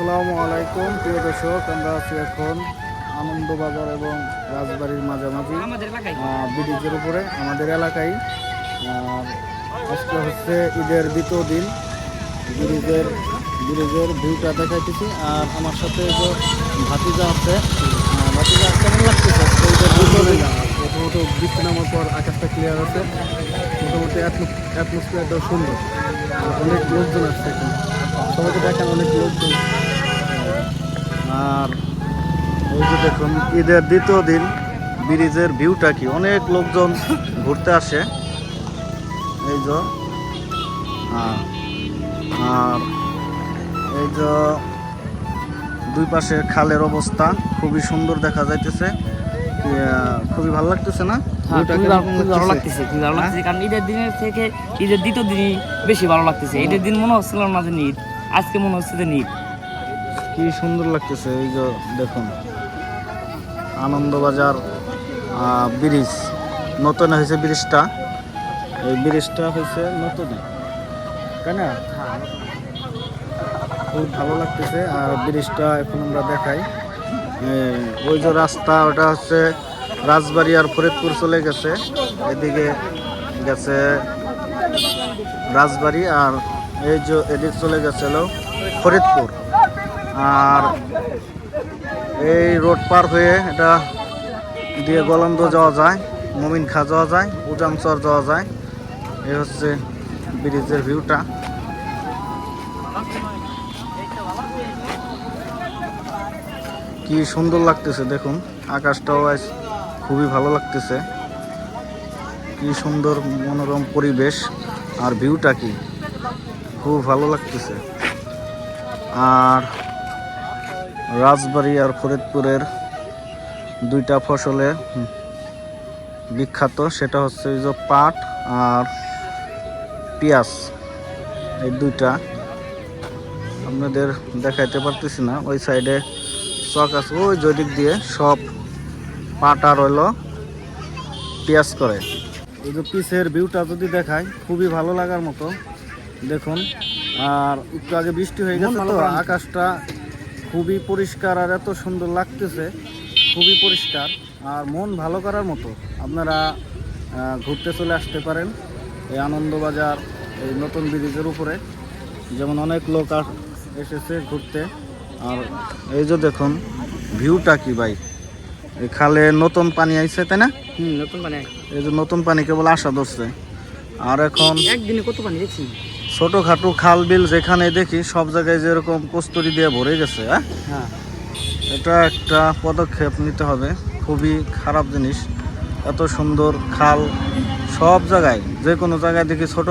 আসসালামু আলাইকুম প্রিয় দর্শক আমরা আছি এখন আনন্দবাজার এবং রাজবাড়ির মাঝামাঝি আমাদের এলাকায়। আহ, ব্রিজের উপরে আমাদের এলাকায়। আর আজকে হচ্ছে ঈদের দ্বিতীয় দিন। ব্রিজের ব্রিজের ভিউটা দেখাইতেছি। আর আমার সাথে যে ভাতিজা আছে ভাতিজা কেমন লাগতেছে? ঈদের দ্বিতীয় দিন? প্রথমত বৃষ্টি নামার পর আকাশটা ক্লিয়ার আছে। মোটামুটি অ্যাটমসফিয়ারটাও সুন্দর। আর অনেক লোকজন আসছে এখানে। সবাইকে দেখেন অনেক লোকজন। আর এই যে দেখুন ঈদের দ্বিতীয় দিন ব্রিজের ভিউটা কি? অনেক লোকজন ঘুরতে আসে। এই যে আর এই যে দুই পাশে খালের অবস্থা খুবই সুন্দর দেখা যাইতেছে। খুবই ভালো লাগতেছে না? হ্যাঁ ভালো- লাগতেছে? খুবই ভালো লাগতেছে কারণ ঈদের দিনের থেকে ঈদের দ্বিতীয় দিনই বেশি ভালো লাগতেছে। ঈদের দিন মনে হচ্ছিল না যে ঈদ আজকে মনে হচ্ছে যে ঈদ কি সুন্দর লাগতেছে, এই যে দেখুন। আনন্দবাজার ব্রিজ। নতুন হয়েছে ব্রিজটা। এই ব্রিজটা হয়েছে নতুন। তাই না? খুব ভালো লাগতেছে, আর ব্রিজটা এখন আমরা দেখাই। ওই যে রাস্তা, ওটা হচ্ছে রাজবাড়ি আর ফরিদপুর চলে গেছে। এদিকে গেছে রাজবাড়ি আর এই যে এদিক চলে গেছিল ফরিদপুর। আর এই রোড পার হয়ে এটা দিয়ে গলন্দ যাওয়া যায়, মমিন খা যাওয়া যায় উজামচর যাওয়া যায়। এ হচ্ছে ব্রিজের ভিউটা। কি সুন্দর লাগতেছে, দেখুন। আকাশটাও আজ খুবই ভালো লাগতেছে। কি সুন্দর মনোরম পরিবেশ। আর ভিউটা কি? খুব ভালো লাগতেছে। আর রাজবাড়ি আর ফরিদপুরের দুইটা ফসলে বিখ্যাত। সেটা হচ্ছে এই যে পাট আর পেঁয়াজ। এই দুইটা আপনাদের দেখাইতে পারতেছি না। ওই সাইডে চক আছে। ওই জৈদিক দিয়ে সব পাট আর হইল পেঁয়াজ করে। এই যে পিসের ভিউটা যদি দেখায় খুবই ভালো লাগার মতো। দেখুন আর একটু আগে বৃষ্টি হয়ে গেছে তো আকাশটা খুবই পরিষ্কার আর এত সুন্দর লাগতেছে। খুবই পরিষ্কার আর মন ভালো করার মতো। আপনারা ঘুরতে চলে আসতে পারেন এই আনন্দবাজার এই নতুন ব্রিজের উপরে। যেমন অনেক লোক এসেছে ঘুরতে। আর এই যে দেখুন ভিউটা কি ভাই? এই খালে নতুন পানি আইছে তাই না? হুম নতুন পানি এই যে নতুন পানি কেবল আসা ধরছে। আর এখন একদিনে কত পানি দেখছি? ছোটখাটো খাল বিল যেখানে দেখি সব জায়গায় যেরকম কস্তুরি দিয়ে ভরে গেছে হ্যাঁ? হ্যাঁ। এটা একটা পদক্ষেপ নিতে হবে খুবই খারাপ জিনিস। এত সুন্দর খাল সব জায়গায় যে কোনো জায়গায় দেখি ছোট